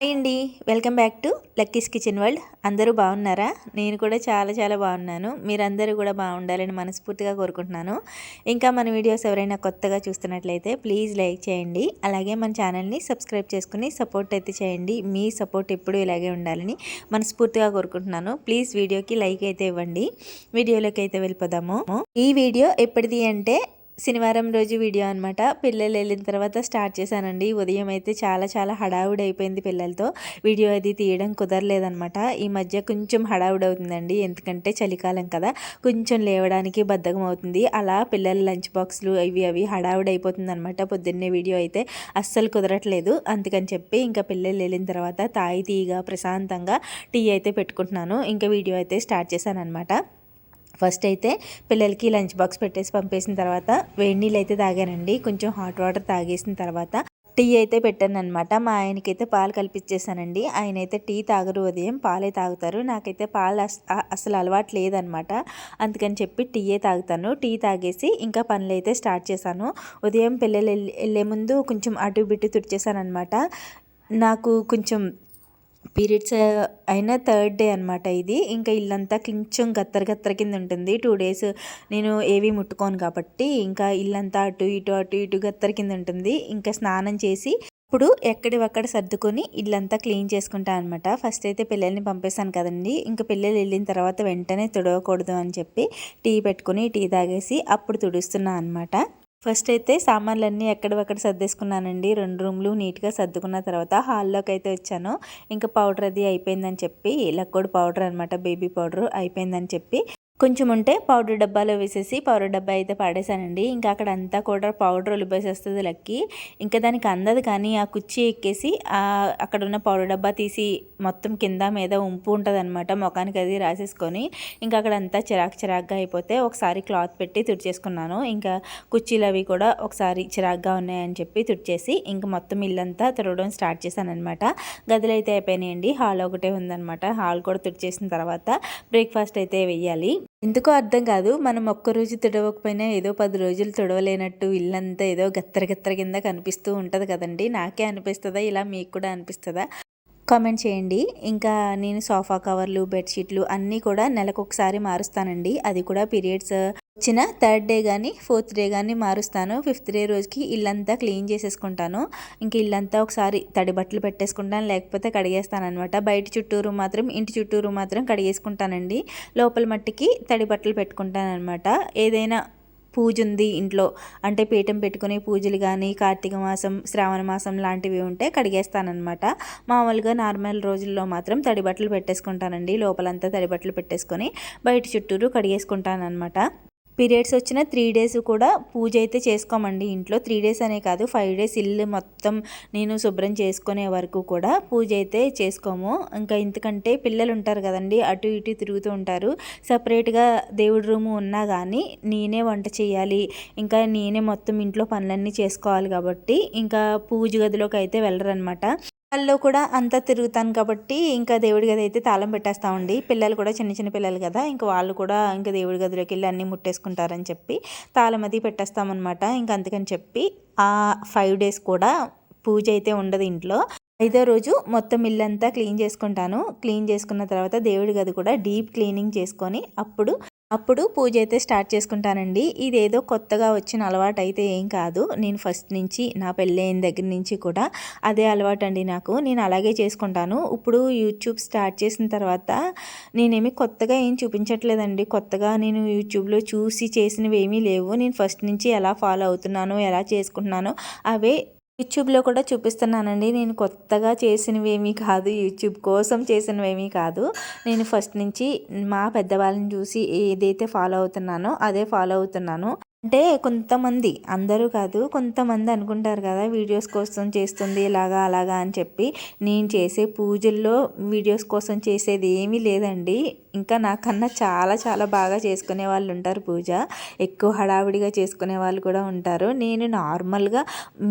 Hi అండి. Welcome back to Lucky's kitchen world. అందరూ బాగున్నారా? నేను కూడా చాలా చాలా బాగున్నాను. మీరందరూ కూడా బాగుండాలని మనస్ఫూర్తిగా కోరుకుంటున్నాను. ఇంకా మన వీడియోస్ ఎవరైనా కొత్తగా చూస్తున్నట్లయితే ప్లీజ్ లైక్ చేయండి. అలాగే మన ఛానల్ని సబ్స్క్రైబ్ చేసుకుని సపోర్ట్ అయితే చేయండి. మీ సపోర్ట్ ఎప్పుడూ ఇలాగే ఉండాలని మనస్ఫూర్తిగా కోరుకుంటున్నాను. ప్లీజ్ వీడియోకి లైక్ అయితే ఇవ్వండి. వీడియోలోకి అయితే వెళ్ళిపోదాము. ఈ వీడియో ఎప్పటిది అంటే శనివారం రోజు వీడియో అనమాట పిల్లలు వెళ్ళిన తర్వాత స్టార్ట్ చేశానండి. ఉదయం అయితే చాలా చాలా హడావుడి అయిపోయింది పిల్లలతో. వీడియో అది తీయడం కుదరలేదనమాట ఈ మధ్య కొంచెం హడావుడి అవుతుందండి. ఎందుకంటే చలికాలం కదా. కొంచెం లేవడానికి బద్ధకం అవుతుంది. అలా పిల్లల లంచ్ బాక్స్లు అవి అవి హడావుడి అయిపోతుంది అనమాట పొద్దున్నే వీడియో అయితే అస్సలు కుదరట్లేదు. అందుకని చెప్పి ఇంకా పిల్లలు వెళ్ళిన తర్వాత తాయి తీయగా ప్రశాంతంగా టీ అయితే పెట్టుకుంటున్నాను. ఇంకా వీడియో అయితే స్టార్ట్ చేశాను అనమాట ఫస్ట్ అయితే పిల్లలకి లంచ్ బాక్స్ పెట్టేసి పంపేసిన తర్వాత వేడి నీళ్ళు అయితే తాగానండి. కొంచెం హాట్ వాటర్ తాగేసిన తర్వాత టీ అయితే పెట్టాను అనమాట మా ఆయనకైతే పాలు కల్పించేసానండి ఆయన అయితే టీ తాగరు ఉదయం పాలే తాగుతారు. నాకైతే పాలు అసలు అలవాటు లేదనమాట అందుకని చెప్పి టీయే తాగుతాను. టీ తాగేసి ఇంకా పనులు అయితే స్టార్ట్ చేశాను. ఉదయం పిల్లలు వెళ్ళే ముందు కొంచెం అటు బిట్టు తుడిచేసాను అనమాట నాకు కొంచెం పీరియడ్స్ అయిన థర్డ్ డే అనమాట ఇది. ఇంకా ఇల్లంతా కొంచెం గత్తర గత్తర కింద ఉంటుంది. టూ డేస్ నేను ఏవి ముట్టుకోను కాబట్టి ఇంకా ఇల్లంతా అటు ఇటు అటు ఇటు గత్తర కింద ఉంటుంది. ఇంకా స్నానం చేసి ఇప్పుడు ఎక్కడి ఒక్కడ సర్దుకొని ఇల్లంతా క్లీన్ చేసుకుంటా అనమాట ఫస్ట్ అయితే పిల్లల్ని పంపేశాను కదండి. ఇంకా పిల్లలు వెళ్ళిన తర్వాత వెంటనే తుడవకూడదు అని చెప్పి టీ పెట్టుకుని టీ తాగేసి అప్పుడు తుడుస్తున్నా అనమాట ఫస్ట్ అయితే సామాన్లన్నీ ఎక్కడవక్కడ సర్దేసుకున్నానండి. రెండు రూమ్లు నీట్గా సర్దుకున్న తర్వాత హాల్లోకి అయితే వచ్చాను. ఇంకా పౌడర్ అది అయిపోయిందని చెప్పి లక్కోడ్ పౌడర్ అనమాట బేబీ పౌడర్ అయిపోయిందని చెప్పి కొంచెం ఉంటే పౌడర్ డబ్బాలో వేసేసి పౌడర్ డబ్బా అయితే పాడేశానండి. ఇంకా అక్కడ అంతా కూడా పౌడర్ ఒలిపేసేస్తుంది లక్కి. ఇంకా దానికి అందదు కానీ ఆ కుర్చీ ఎక్కేసి అక్కడ ఉన్న పౌడర్ డబ్బా తీసి మొత్తం కింద మీద ఉంపు ఉంటుంది అనమాట ముఖానికి అది రాసేసుకొని. ఇంకా అక్కడ అంతా చిరాకు చిరాగ్గా అయిపోతే ఒకసారి క్లాత్ పెట్టి తుడిచేసుకున్నాను. ఇంకా కుర్చీలు అవి కూడా ఒకసారి చిరాగ్గా ఉన్నాయని చెప్పి తుడిచేసి ఇంకా మొత్తం ఇల్లంతా తుడవడం స్టార్ట్ చేశాను అనమాట గదులు అయితే అయిపోయినాయండి. హాల్ ఒకటే ఉందనమాట హాల్ కూడా తుడిచేసిన తర్వాత బ్రేక్ఫాస్ట్ అయితే వెయ్యాలి ఎందుకో అర్థం కాదు. మనం ఒక్కరోజు తుడవకపోయినా ఏదో పది రోజులు తుడవలేనట్టు ఇల్లంతా ఏదో గత్తర గత్తర కింద కనిపిస్తూ ఉంటుంది కదండి. నాకే అనిపిస్తుందా? ఇలా మీకు కూడా అనిపిస్తుందా? కామెంట్ చేయండి. ఇంకా నేను సోఫా కవర్లు బెడ్షీట్లు అన్నీ కూడా నెలకు ఒకసారి మారుస్తానండి. అది కూడా పీరియడ్స్ వచ్చిన థర్డ్ డే కానీ ఫోర్త్ డే కానీ మారుస్తాను. ఫిఫ్త్ డే రోజుకి ఇల్లంతా క్లీన్ చేసేసుకుంటాను. ఇంక ఇల్లంతా ఒకసారి తడి బట్టలు పెట్టేసుకుంటాను లేకపోతే కడిగేస్తాను అనమాట బయట చుట్టూరు మాత్రం ఇంటి చుట్టూరు మాత్రం కడిగేసుకుంటానండి. లోపల మట్టికి తడి బట్టలు పెట్టుకుంటాను అనమాట ఏదైనా పూజ ఉంది ఇంట్లో అంటే పీఠం పెట్టుకునే పూజలు కానీ కార్తీక మాసం శ్రావణ మాసం లాంటివి ఉంటే కడిగేస్తానమాట మామూలుగా నార్మల్ రోజుల్లో మాత్రం తడి బట్టలు పెట్టేసుకుంటానండి. లోపలంతా తడి బట్టలు పెట్టేసుకొని బయట చుట్టూరు కడిగేసుకుంటానమాట పీరియడ్స్ వచ్చిన త్రీ డేస్ కూడా పూజ అయితే చేసుకోమండి. ఇంట్లో త్రీ డేస్ అనే కాదు ఫైవ్ డేస్ ఇల్లు మొత్తం నేను శుభ్రం చేసుకునే వరకు కూడా పూజ అయితే చేసుకోము. ఇంకా ఎందుకంటే పిల్లలు ఉంటారు కదండి అటు ఇటు తిరుగుతూ ఉంటారు. సపరేట్గా దేవుడి రూము ఉన్నా కానీ నేనే వంట చేయాలి. ఇంకా నేనే మొత్తం ఇంట్లో పనులన్నీ చేసుకోవాలి కాబట్టి ఇంకా పూజ గదిలోకి అయితే వెళ్ళరనమాట వాళ్ళు కూడా అంతా తిరుగుతాను కాబట్టి ఇంకా దేవుడి గది అయితే తాళం పెట్టేస్తామండి పిల్లలు కూడా చిన్న చిన్న పిల్లలు కదా ఇంకా వాళ్ళు కూడా ఇంకా దేవుడి గదిలోకి వెళ్ళి అన్నీ ముట్టేసుకుంటారని చెప్పి తాళం అది పెట్టేస్తామన్నమాట. ఇంకా అందుకని చెప్పి ఆ ఫైవ్ డేస్ కూడా పూజ అయితే ఉండదు ఇంట్లో. ఐదో రోజు మొత్తం ఇల్లంతా క్లీన్ చేసుకుంటాను. క్లీన్ చేసుకున్న తర్వాత దేవుడి గది కూడా డీప్ క్లీనింగ్ చేసుకొని అప్పుడు అప్పుడు పూజ అయితే స్టార్ట్ చేసుకుంటానండి. ఇదేదో కొత్తగా వచ్చిన అలవాటు అయితే ఏం కాదు. నేను ఫస్ట్ నుంచి నా పెళ్ళైన దగ్గర నుంచి కూడా అదే అలవాటు అండి నాకు. నేను అలాగే చేసుకుంటాను. ఇప్పుడు యూట్యూబ్ స్టార్ట్ చేసిన తర్వాత నేనేమి కొత్తగా ఏం చూపించట్లేదండి. కొత్తగా నేను యూట్యూబ్లో చూసి చేసినవి ఏమీ లేవు. నేను ఫస్ట్ నుంచి ఎలా ఫాలో అవుతున్నానో ఎలా చేసుకుంటున్నానో అవే యూట్యూబ్లో కూడా చూపిస్తున్నానండి. నేను కొత్తగా చేసినవేమీ కాదు. యూట్యూబ్ కోసం చేసినవేమీ కాదు. నేను ఫస్ట్ నుంచి మా పెద్దవాళ్ళని చూసి ఏదైతే ఫాలో అవుతున్నానో అదే ఫాలో అవుతున్నాను. అంటే కొంతమంది అందరూ కాదు కొంతమంది అనుకుంటారు కదా వీడియోస్ కోసం చేస్తుంది ఇలాగా అలాగా అని చెప్పి. నేను చేసే పూజల్లో వీడియోస్ కోసం చేసేది ఏమీ లేదండి. ఇంకా నాకన్నా చాలా చాలా బాగా చేసుకునే వాళ్ళు ఉంటారు పూజ. ఎక్కువ హడావిడిగా చేసుకునే వాళ్ళు కూడా ఉంటారు. నేను నార్మల్గా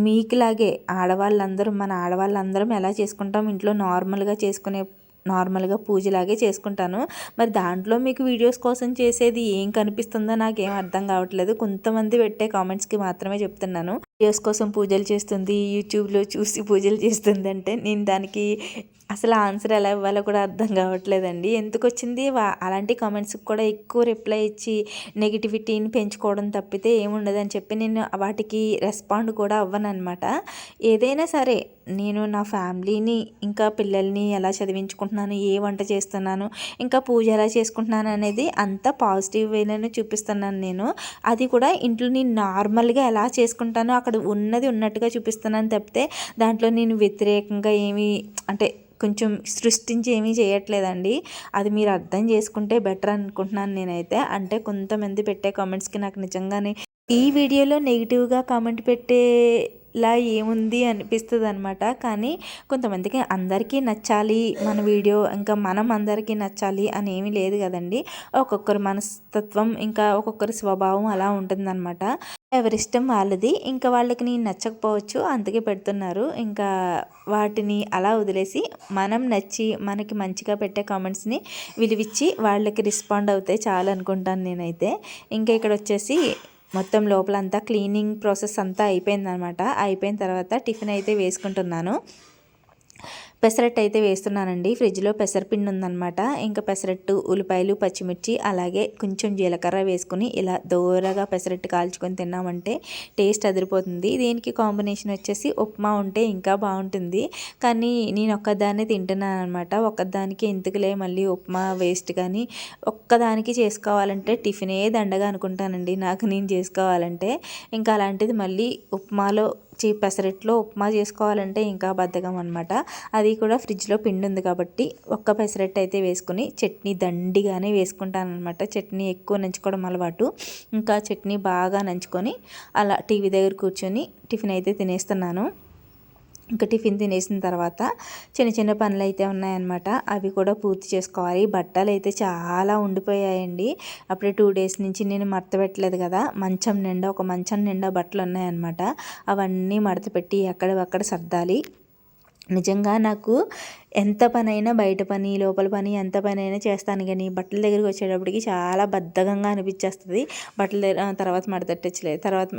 మీకులాగే ఆడవాళ్ళందరూ మన ఆడవాళ్ళందరం ఎలా చేసుకుంటాం ఇంట్లో నార్మల్గా చేసుకునే నార్మల్గా పూజలాగే చేసుకుంటాను. మరి దాంట్లో మీకు వీడియోస్ కోసం చేసేది ఏం కనిపిస్తుందో నాకేం అర్థం కావట్లేదు. కొంతమంది పెట్టే కామెంట్స్కి మాత్రమే చెప్తున్నాను. వీడియోస్ కోసం పూజలు చేస్తుంది యూట్యూబ్లో చూసి పూజలు చేస్తుంది అంటే నేను దానికి అసలు ఆన్సర్ ఎలా ఇవ్వాలో కూడా అర్థం కావట్లేదండి. ఎందుకు వచ్చింది అలాంటి కామెంట్స్కి కూడా ఎక్కువ రిప్లై ఇచ్చి నెగిటివిటీని పెంచుకోవడం తప్పితే ఏముండదని చెప్పి నేను వాటికి రెస్పాండ్ కూడా అవ్వను అనమాట ఏదైనా సరే నేను నా ఫ్యామిలీని ఇంకా పిల్లల్ని ఎలా చదివించుకుంటున్నాను ఏ వంట చేస్తున్నాను ఇంకా పూజ ఎలా చేసుకుంటున్నాను అనేది అంత పాజిటివ్ వేలోనే చూపిస్తున్నాను నేను. అది కూడా ఇంట్లో నేను నార్మల్గా ఎలా చేసుకుంటానో అక్కడ ఉన్నది ఉన్నట్టుగా చూపిస్తున్నాను తప్పితే దాంట్లో నేను వ్యతిరేకంగా ఏమీ అంటే కొంచెం సృష్టించి ఏమీ చేయట్లేదండి. అది మీరు అర్థం చేసుకుంటే బెటర్ అనుకుంటున్నాను నేనైతే. అంటే కొంతమంది పెట్టే కామెంట్స్కి నాకు నిజంగానే ఈ వీడియోలో నెగిటివ్గా కామెంట్ పెట్టే ఇలా ఏముంది అనిపిస్తుంది అనమాట కానీ కొంతమందికి అందరికీ నచ్చాలి మన వీడియో ఇంకా మనం అందరికీ నచ్చాలి అని ఏమీ లేదు కదండి. ఒక్కొక్కరి మనస్తత్వం ఇంకా ఒక్కొక్కరి స్వభావం అలా ఉంటుందన్నమాట. ఎవరిష్టం వాళ్ళది ఇంకా వాళ్ళకి నేను నచ్చకపోవచ్చు అందుకే పెడుతున్నారు. ఇంకా వాటిని అలా వదిలేసి మనం నచ్చి మనకి మంచిగా పెట్టే కామెంట్స్ని విలువిచ్చి వాళ్ళకి రెస్పాండ్ అవుతే చాలు అనుకుంటాను నేనైతే. ఇంకా ఇక్కడ వచ్చేసి మొత్తం లోపలంతా క్లీనింగ్ ప్రాసెస్ అంతా అయిపోయిందనమాట. అయిపోయిన తర్వాత టిఫిన్ అయితే వేసుకుంటున్నాను. పెసరట్టు అయితే వేస్తున్నానండి. ఫ్రిడ్జ్లో పెసరపిండి ఉందనమాట ఇంకా పెసరట్టు ఉల్లిపాయలు పచ్చిమిర్చి అలాగే కొంచెం జీలకర్ర వేసుకుని ఇలా దూరగా పెసరట్టు కాల్చుకొని తిన్నామంటే టేస్ట్ అదిరిపోతుంది. దీనికి కాంబినేషన్ వచ్చేసి ఉప్మా ఉంటే ఇంకా బాగుంటుంది. కానీ నేను ఒక్కదాన్నే తింటున్నాను అనమాట ఒక్కదానికి ఎందుకులే మళ్ళీ ఉప్మా వేస్ట్ కానీ ఒక్కదానికి చేసుకోవాలంటే టిఫినే దండగా అనుకుంటానండి. నాకు నేను చేసుకోవాలంటే. ఇంకా అలాంటిది మళ్ళీ ఉప్మాలో చి పెసరట్లో ఉప్మా చేసుకోవాలంటే ఇంకా బద్ధకం అనమాట అది కూడా ఫ్రిడ్జ్లో పిండి ఉంది కాబట్టి ఒక్క పెసరెట్ అయితే వేసుకుని చట్నీ దండిగానే వేసుకుంటాను అనమాట చట్నీ ఎక్కువ నంచుకోవడం అలవాటు. ఇంకా చట్నీ బాగా నంచుకొని అలా టీవీ దగ్గర కూర్చొని టిఫిన్ అయితే తినేస్తున్నాను. ఇంకా టిఫిన్ తినేసిన తర్వాత చిన్న చిన్న పనులు అయితే ఉన్నాయన్నమాట. అవి కూడా పూర్తి చేసుకోవాలి. బట్టలు అయితే చాలా ఉండిపోయాయండి. అప్పుడే టూ డేస్ నుంచి నేను మడత పెట్టలేదు కదా. మంచం నిండా ఒక మంచం నిండా బట్టలు ఉన్నాయన్నమాట. అవన్నీ మడత పెట్టి ఎక్కడవక్కడ సర్దాలి. నిజంగా నాకు ఎంత పనైనా బయట పని లోపల పని ఎంత పనైనా చేస్తాను. కానీ బట్టల దగ్గరికి వచ్చేటప్పటికి చాలా బద్ధకంగా అనిపించేస్తుంది. బట్టల దగ్గర తర్వాత మడతెట్టచ్చులేదు తర్వాత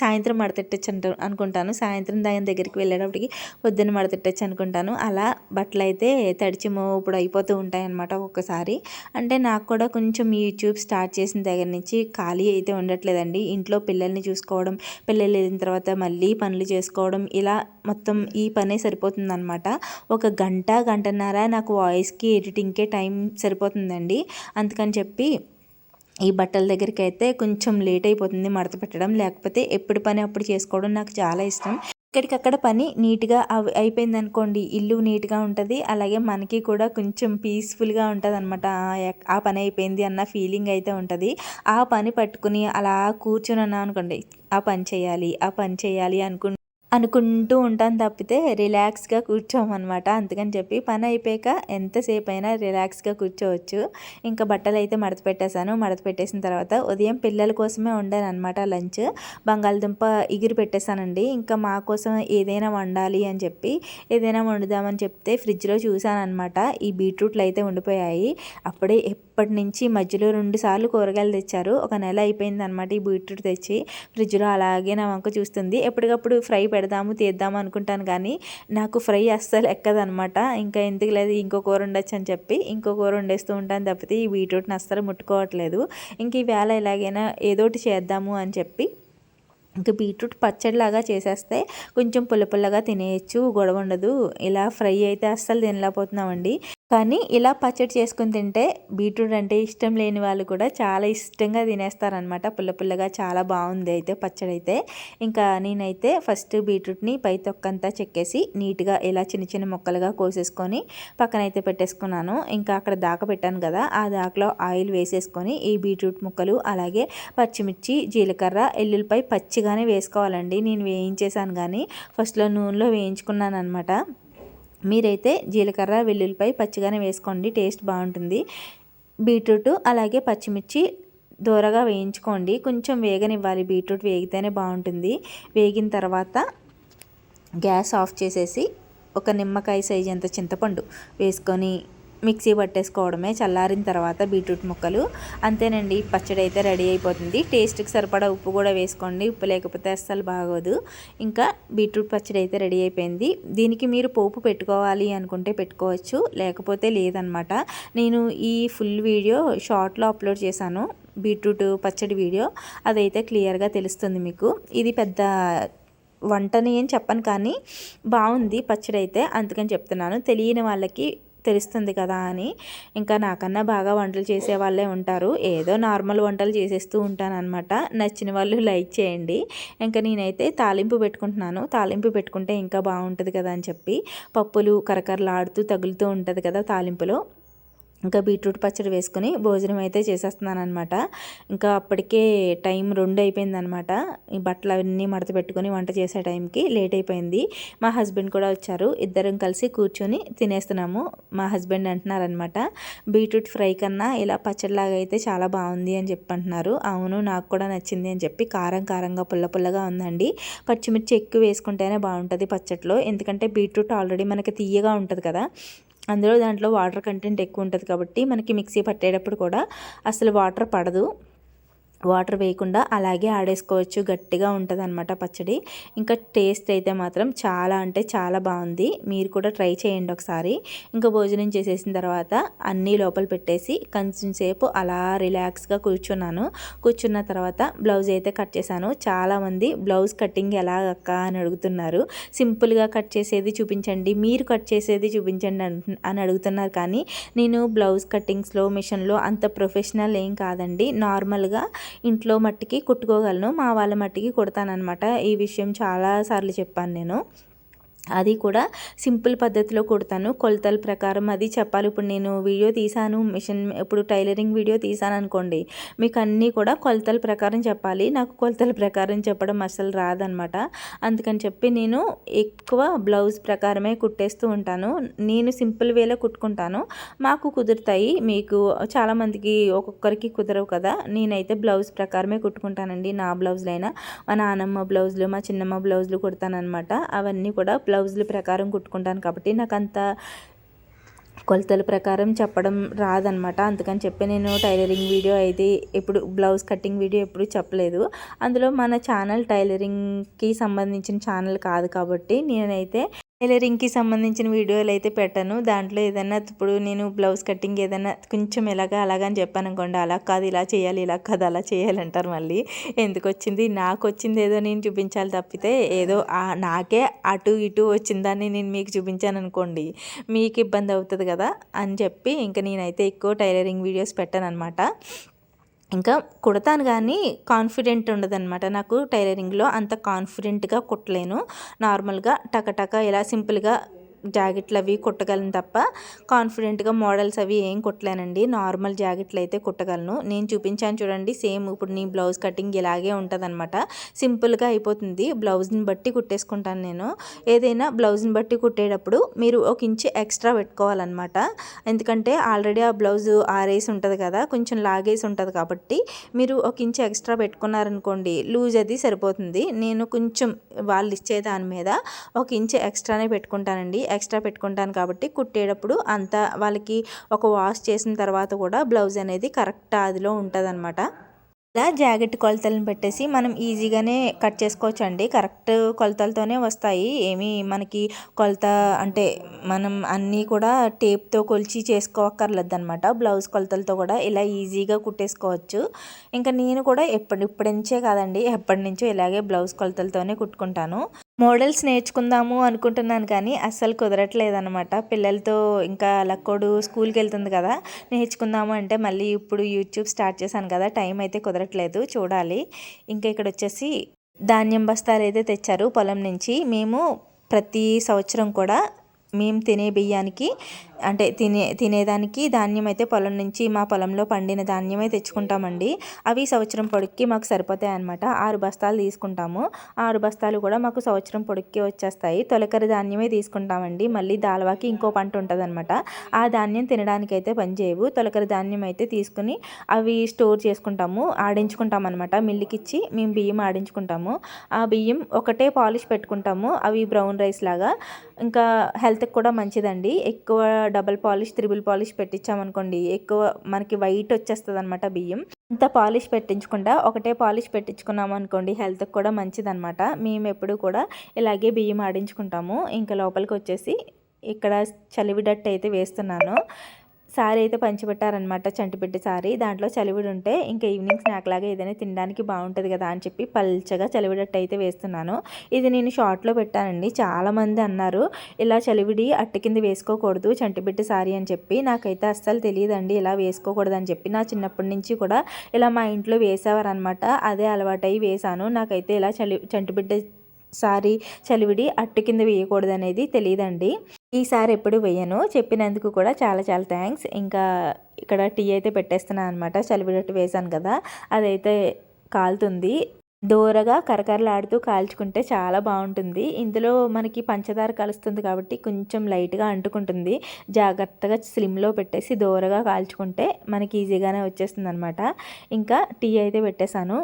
సాయంత్రం మడతెట్టచ్చు అంట అనుకుంటాను. సాయంత్రం దాని దగ్గరికి వెళ్ళేటప్పటికి పొద్దున్న మడతెట్టచ్చు అనుకుంటాను. అలా బట్టలు అయితే తడిచి ఇప్పుడు అయిపోతూ ఉంటాయి అన్నమాట ఒక్కొక్కసారి అంటే నాకు కూడా కొంచెం యూట్యూబ్ స్టార్ట్ చేసిన దగ్గర నుంచి ఖాళీ అయితే ఉండట్లేదండి. ఇంట్లో పిల్లల్ని చూసుకోవడం పిల్లలు వెళ్ళిన తర్వాత మళ్ళీ పనులు చేసుకోవడం ఇలా మొత్తం ఈ పనే సరిపోతుందన్నమాట. ఒక గంట గంటన్నర నాకు వాయిస్కి ఎడిటింగ్కే టైం సరిపోతుందండి. అందుకని చెప్పి ఈ బట్టల దగ్గరికి అయితే కొంచెం లేట్ అయిపోతుంది మడత పెట్టడం. లేకపోతే ఎప్పుడు పని అప్పుడు చేసుకోవడం నాకు చాలా ఇష్టం. ఇక్కడికక్కడ పని నీట్గా అవి అయిపోయింది అనుకోండి ఇల్లు నీట్గా ఉంటుంది. అలాగే మనకి కూడా కొంచెం పీస్ఫుల్గా ఉంటుంది అనమాట ఆ పని అయిపోయింది అన్న ఫీలింగ్ అయితే ఉంటుంది. ఆ పని పట్టుకుని అలా కూర్చొని అనుకోండి ఆ పని చేయాలి ఆ పని చేయాలి అనుకు అనుకుంటూ ఉంటాను తప్పితే రిలాక్స్గా కూర్చోమన్నమాట అందుకని చెప్పి పని అయిపోయాక ఎంతసేపు అయినా రిలాక్స్గా కూర్చోవచ్చు. ఇంకా బట్టలు అయితే మడత పెట్టేశాను మడత పెట్టేసిన తర్వాత ఉదయం పిల్లల కోసమే వండాను అనమాట లంచ్. బంగాళదుంప ఇగురు పెట్టేశానండి. ఇంకా మా కోసం ఏదైనా వండాలి అని చెప్పి ఏదైనా వండుదామని చెప్తే ఫ్రిడ్జ్లో చూశాను అనమాట ఈ బీట్రూట్లు అయితే ఉండిపోయాయి. అప్పుడే ఇప్పటి నుంచి మధ్యలో రెండు సార్లు కూరగాయలు తెచ్చారు. ఒక నెల అయిపోయింది అనమాట ఈ బీట్రూట్ తెచ్చి. ఫ్రిడ్జ్లో అలాగే నా వంక చూస్తుంది. ఎప్పటికప్పుడు ఫ్రై పెడదాము తీద్దాము అనుకుంటాను కానీ నాకు ఫ్రై అస్సలు ఎక్కదనమాట ఇంకా ఎందుకు లేదు ఇంకో కూర ఉండొచ్చు అని చెప్పి ఇంకో కూర వండేస్తూ ఉంటాను తప్పితే ఈ బీట్రూట్ని అస్సలు ముట్టుకోవట్లేదు. ఇంక ఈ వేళ ఎలాగైనా ఏదోటి చేద్దాము అని చెప్పి ఇంకా బీట్రూట్ పచ్చడిలాగా చేసేస్తే కొంచెం పుల్ల పుల్లగా తినేయచ్చు గొడవ ఉండదు. ఇలా ఫ్రై అయితే అస్సలు తినలేకపోతున్నామండి. కానీ ఇలా పచ్చడి చేసుకుని తింటే బీట్రూట్ అంటే ఇష్టం లేని వాళ్ళు కూడా చాలా ఇష్టంగా తినేస్తారనమాట పుల్ల పుల్లగా చాలా బాగుంది అయితే పచ్చడి అయితే. ఇంకా నేనైతే ఫస్ట్ బీట్రూట్ని పై తొక్కంతా చెక్కేసి నీట్గా ఇలా చిన్న చిన్న ముక్కలుగా కోసేసుకొని పక్కనైతే పెట్టేసుకున్నాను. ఇంకా అక్కడ దాక పెట్టాను కదా ఆ దాకలో ఆయిల్ వేసేసుకొని ఈ బీట్రూట్ ముక్కలు అలాగే పచ్చిమిర్చి జీలకర్ర ఎల్లుల్లిపై పచ్చిగానే వేసుకోవాలండి. నేను వేయించేసాను కానీ ఫస్ట్లో నూనెలో వేయించుకున్నాను అనమాట మీరైతే జీలకర్ర వెల్లుల్లిపై పచ్చిగానే వేసుకోండి టేస్ట్ బాగుంటుంది. బీట్రూట్ అలాగే పచ్చిమిర్చి దూరగా వేయించుకోండి. కొంచెం వేగనివ్వాలి బీట్రూట్ వేగితేనే బాగుంటుంది. వేగిన తర్వాత గ్యాస్ ఆఫ్ చేసేసి ఒక నిమ్మకాయ సైజ్ అంత చింతపండు వేసుకొని మిక్సీ పట్టేసుకోవడమే చల్లారిన తర్వాత బీట్రూట్ ముక్కలు. అంతేనండి పచ్చడి అయితే రెడీ అయిపోతుంది. టేస్ట్కి సరిపడా ఉప్పు కూడా వేసుకోండి. ఉప్పు లేకపోతే అస్సలు బాగోదు. ఇంకా బీట్రూట్ పచ్చడి అయితే రెడీ అయిపోయింది. దీనికి మీరు పోపు పెట్టుకోవాలి అనుకుంటే పెట్టుకోవచ్చు లేకపోతే లేదనమాట. నేను ఈ ఫుల్ వీడియో షార్ట్లో అప్లోడ్ చేశాను బీట్రూట్ పచ్చడి వీడియో. అదైతే క్లియర్గా తెలుస్తుంది మీకు. ఇది పెద్ద వంటని ఏం చెప్పను కానీ బాగుంది పచ్చడి అయితే అందుకని చెప్తున్నాను. తెలియని వాళ్ళకి తెలుస్తుంది కదా అని. ఇంకా నాకన్నా బాగా వంటలు చేసే వాళ్ళే ఉంటారు. ఏదో నార్మల్ వంటలు చేసేస్తూ ఉంటాను అనమాట నచ్చిన వాళ్ళు లైక్ చేయండి. ఇంకా నేనైతే తాలింపు పెట్టుకుంటున్నాను. తాలింపు పెట్టుకుంటే ఇంకా బాగుంటుంది కదా అని చెప్పి పప్పులు కరకరలాడుతూ తగులుతూ ఉంటుంది కదా తాలింపులో. ఇంకా బీట్రూట్ పచ్చడి వేసుకుని భోజనం అయితే చేసేస్తున్నాను అనమాట ఇంకా అప్పటికే టైం రెండు అయిపోయింది ఈ బట్టలు అవన్నీ మడత పెట్టుకొని వంట చేసే టైంకి లేట్ అయిపోయింది. మా హస్బెండ్ కూడా వచ్చారు. ఇద్దరం కలిసి కూర్చొని తినేస్తున్నాము. మా హస్బెండ్ అంటున్నారనమాట బీట్రూట్ ఫ్రై కన్నా ఇలా పచ్చడిలాగా అయితే చాలా బాగుంది అని చెప్పి అంటున్నారు అవును నాకు కూడా నచ్చింది అని చెప్పి కారం కారంగా పుల్ల పుల్లగా ఉందండి. పచ్చిమిర్చి ఎక్కువ వేసుకుంటేనే బాగుంటుంది పచ్చట్లో. ఎందుకంటే బీట్రూట్ ఆల్రెడీ మనకి తీయగా ఉంటుంది కదా. అందులో దాంట్లో వాటర్ కంటెంట్ ఎక్కువ ఉంటుంది కాబట్టి మనకి మిక్సీ పట్టేటప్పుడు కూడా అసలు వాటర్ పడదు. వాటర్ వేయకుండా అలాగే ఆడేసుకోవచ్చు. గట్టిగా ఉంటుంది అనమాట పచ్చడి. ఇంకా టేస్ట్ అయితే మాత్రం చాలా అంటే చాలా బాగుంది. మీరు కూడా ట్రై చేయండి ఒకసారి. ఇంకా భోజనం చేసేసిన తర్వాత అన్నీ లోపల పెట్టేసి కొంచెం సేపు అలా రిలాక్స్గా కూర్చున్నాను. కూర్చున్న తర్వాత బ్లౌజ్ అయితే కట్ చేశాను. చాలామంది బ్లౌజ్ కటింగ్ ఎలా అక్క అని అడుగుతున్నారు. సింపుల్గా కట్ చేసేది చూపించండి. మీరు కట్ చేసేది చూపించండి అని అడుగుతున్నారు కానీ నేను బ్లౌజ్ కటింగ్స్లో మిషన్లో అంత ప్రొఫెషనల్ ఏం కాదండి. నార్మల్గా ఇంట్లో మట్టికి కుట్టుకోగలను మా వాళ్ళ మట్టికి కుడతానమాట ఈ విషయం చాలాసార్లు చెప్పాను నేను. అది కూడా సింపుల్ పద్ధతిలో కుడతాను. కొలతల ప్రకారం అది చెప్పాలి. ఇప్పుడు నేను వీడియో తీసాను మిషన్ ఇప్పుడు టైలరింగ్ వీడియో తీసాను అనుకోండి మీకు అన్నీ కూడా కొలతల ప్రకారం చెప్పాలి. నాకు కొలతల ప్రకారం చెప్పడం అసలు రాదనమాట. అందుకని చెప్పి నేను ఎక్కువ బ్లౌజ్ ప్రకారమే కుట్టేస్తూ ఉంటాను. నేను సింపుల్ వేలో కుట్టుకుంటాను. మాకు కుదురుతాయి. మీకు చాలామందికి ఒక్కొక్కరికి కుదరవు కదా. నేనైతే బ్లౌజ్ ప్రకారమే కుట్టుకుంటానండి. నా బ్లౌజులైనా మా నానమ్మ బ్లౌజులు మా చిన్నమ్మ బ్లౌజులు కుడతానమాట అవన్నీ కూడా బ్లౌజుల ప్రకారం కుట్టుకుంటాను కాబట్టి నాకు అంత కొలతల ప్రకారం చెప్పడం రాదనమాట. అందుకని చెప్పి నేను టైలరింగ్ వీడియో అయితే ఎప్పుడు బ్లౌజ్ కటింగ్ వీడియో ఎప్పుడు చెప్పలేదు. అందులో మన ఛానల్ టైలరింగ్కి సంబంధించిన ఛానల్ కాదు కాబట్టి నేనైతే టైలరింగ్కి సంబంధించిన వీడియోలు అయితే పెట్టాను. దాంట్లో ఏదైనా ఇప్పుడు నేను బ్లౌజ్ కటింగ్ ఏదైనా కొంచెం ఎలాగా అలాగని చెప్పాను అనుకోండి అలా కాదు ఇలా చేయాలి ఇలా కాదు అలా చేయాలి అంటారు మళ్ళీ. ఎందుకు వచ్చింది నాకు వచ్చింది ఏదో నేను చూపించాలి తప్పితే ఏదో నాకే అటు ఇటు వచ్చిందని నేను మీకు చూపించాను అనుకోండి మీకు ఇబ్బంది అవుతుంది కదా అని చెప్పి ఇంకా నేనైతే ఎక్కువ టైలరింగ్ వీడియోస్ పెట్టాను అనమాట ఇంకా కుడతాను కానీ కాన్ఫిడెంట్ ఉండదన్నమాట. నాకు టైలరింగ్లో అంత కాన్ఫిడెంట్గా కుట్టలేను. నార్మల్గా టకటక ఇలా సింపుల్గా జాకెట్లు అవి కుట్టగలను తప్ప కాన్ఫిడెంట్గా మోడల్స్ అవి ఏం కుట్టలేనండి. నార్మల్ జాకెట్లు అయితే కుట్టగలను. నేను చూపించాను చూడండి సేమ్ ఇప్పుడు నీ బ్లౌజ్ కటింగ్ ఇలాగే ఉంటుంది అనమాట సింపుల్గా అయిపోతుంది. బ్లౌజ్ని బట్టి కుట్టేసుకుంటాను నేను. ఏదైనా బ్లౌజ్ని బట్టి కుట్టేటప్పుడు మీరు ఒక ఇంచు ఎక్స్ట్రా పెట్టుకోవాలన్నమాట. ఎందుకంటే ఆల్రెడీ ఆ బ్లౌజ్ ఆరేసి ఉంటుంది కదా కొంచెం లాగేసి ఉంటుంది కాబట్టి మీరు ఒక ఇంచు ఎక్స్ట్రా పెట్టుకున్నారనుకోండి లూజ్ అది సరిపోతుంది. నేను కొంచెం వాళ్ళు ఇచ్చే దాని మీద ఒక ఇంచు ఎక్స్ట్రానే పెట్టుకుంటానండి. ఎక్స్ట్రా పెట్టుకుంటాను కాబట్టి కుట్టేటప్పుడు అంతా వాళ్ళకి ఒక వాష్ చేసిన తర్వాత కూడా బ్లౌజ్ అనేది కరెక్ట్ అదిలో ఉంటుంది అనమాట ఇలా జాకెట్ కొలతలను పెట్టేసి మనం ఈజీగానే కట్ చేసుకోవచ్చు అండి కరెక్ట్ కొలతలతోనే వస్తాయి. ఏమి మనకి కొలత అంటే మనం అన్నీ కూడా టేప్తో కొలిచి చేసుకోవక్కర్లేదు అనమాట బ్లౌజ్ కొలతలతో కూడా ఇలా ఈజీగా కుట్టేసుకోవచ్చు. ఇంకా నేను కూడా ఎప్పటి ఇప్పటి నుంచే కాదండి. ఎప్పటి నుంచో ఇలాగే బ్లౌజ్ కొలతలతోనే కుట్టుకుంటాను. మోడల్స్ నేర్చుకుందాము అనుకుంటున్నాను కానీ అస్సలు కుదరట్లేదనమాట పిల్లలతో ఇంకా లక్కోడు స్కూల్కి వెళ్తుంది కదా నేర్చుకుందాము అంటే మళ్ళీ ఇప్పుడు యూట్యూబ్ స్టార్ట్ చేశాను కదా టైం అయితే కుదరట్లేదు చూడాలి. ఇంకా ఇక్కడ వచ్చేసి ధాన్యం బస్తాలు అయితే తెచ్చారు పొలం నుంచి. మేము ప్రతి సంవత్సరం కూడా మేము తినే బియ్యానికి అంటే తినే తినేదానికి ధాన్యం అయితే పొలం నుంచి మా పొలంలో పండిన ధాన్యమే తెచ్చుకుంటామండి. అవి సంవత్సరం పొడికి మాకు సరిపోతాయి అనమాట ఆరు బస్తాలు తీసుకుంటాము. ఆరు బస్తాలు కూడా మాకు సంవత్సరం పొడికి వచ్చేస్తాయి. తొలకరి ధాన్యమే తీసుకుంటామండి. మళ్ళీ దాల్వాకి ఇంకో పంట ఉంటుందన్నమాట. ఆ ధాన్యం తినడానికైతే పనిచేయవు తొలకరి ధాన్యం అయితే తీసుకుని అవి స్టోర్ చేసుకుంటాము. ఆడించుకుంటాం అనమాట మిల్లుకి ఇచ్చి మేము బియ్యం ఆడించుకుంటాము. ఆ బియ్యం ఒకటే పాలిష్ పెట్టుకుంటాము. అవి బ్రౌన్ రైస్ లాగా. ఇంకా హెల్త్ హెల్త్కి కూడా మంచిదండి. ఎక్కువ డబల్ పాలిష్ త్రిబుల్ పాలిష్ పెట్టించామనుకోండి ఎక్కువ మనకి వైట్ వచ్చేస్తుంది అనమాట బియ్యం. ఇంత పాలిష్ పెట్టించకుండా ఒకటే పాలిష్ పెట్టించుకున్నాం అనుకోండి హెల్త్కి కూడా మంచిదనమాట మేము ఎప్పుడు కూడా ఇలాగే బియ్యం ఆడించుకుంటాము. ఇంకా లోపలికి వచ్చేసి ఇక్కడ చలివిడట్టు అయితే వేస్తున్నాను. సారీ అయితే పంచిపెట్టారనమాట చంటిపెట్టి సారీ. దాంట్లో చలివిడి ఉంటే ఇంకా ఈవినింగ్ స్నాక్ లాగా ఏదైనా తినడానికి బాగుంటుంది కదా అని చెప్పి పల్చగా చలివిడట్టు అయితే వేస్తున్నాను. ఇది నేను షార్ట్లో పెట్టానండి. చాలామంది అన్నారు ఇలా చలివిడి అట్టు కింద వేసుకోకూడదు చంటిపెట్టి సారీ అని చెప్పి. నాకైతే అస్సలు తెలియదండి ఇలా వేసుకోకూడదు అని చెప్పి. నా చిన్నప్పటి నుంచి కూడా ఇలా మా ఇంట్లో వేసేవారనమాట అదే అలవాటై వేశాను. నాకైతే ఇలా చలి చంటిబిడ్డ సారీ చలివిడి అట్టు కింద వేయకూడదు అనేది తెలియదండి ఈసారి ఎప్పుడు వేయను. చెప్పినందుకు కూడా చాలా చాలా థ్యాంక్స్. ఇంకా ఇక్కడ టీ అయితే పెట్టేస్తున్నాను అనమాట చలివిడట్టు వేశాను కదా అదైతే కాలుతుంది. దూరగా కరకరలాడుతూ కాల్చుకుంటే చాలా బాగుంటుంది. ఇందులో మనకి పంచదార కలుస్తుంది కాబట్టి కొంచెం లైట్గా అంటుకుంటుంది. జాగ్రత్తగా స్లిమ్లో పెట్టేసి దూరగా కాల్చుకుంటే మనకి ఈజీగానే వచ్చేస్తుంది అనమాట ఇంకా టీ అయితే పెట్టేశాను.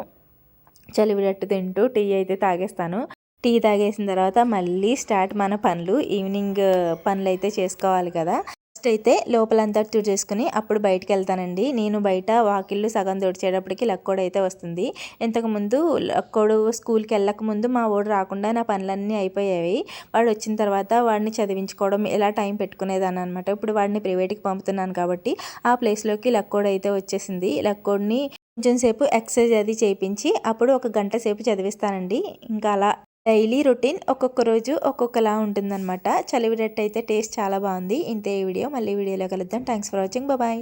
చలివిడట్టు తింటూ టీ అయితే తాగేస్తాను. టీ తాగేసిన తర్వాత మళ్ళీ స్టార్ట్ మన పనులు. ఈవినింగ్ పనులు అయితే చేసుకోవాలి కదా. ఫస్ట్ అయితే లోపలంతా చేసుకుని అప్పుడు బయటకు వెళ్తానండి నేను బయట వాకిళ్ళు సగం తుడిచేటప్పటికి లక్కోడు అయితే వస్తుంది. ఇంతకుముందు లక్కోడు స్కూల్కి వెళ్ళక ముందు మా ఓడు రాకుండా నా పనులన్నీ అయిపోయాయి వాడు వచ్చిన తర్వాత వాడిని చదివించుకోవడం ఇలా టైం పెట్టుకునేదాన్ని అనమాట ఇప్పుడు వాడిని ప్రైవేట్కి పంపుతున్నాను కాబట్టి ఆ ప్లేస్లోకి లక్కోడు అయితే వచ్చేసింది. లక్కోడిని కొంచెం సేపు ఎక్సర్సైజ్ అది చేయించి అప్పుడు ఒక గంట సేపు చదివిస్తానండి. ఇంకా అలా డైలీ రొటీన్ ఒక్కొక్క రోజు ఒక్కొక్కలా ఉంటుందన్నమాట. చలివిడట్టు అయితే టేస్ట్ చాలా బాగుంది. ఇంతే ఈ వీడియో. మళ్ళీ వీడియోలో కలుద్దాం. Thanks for watching bye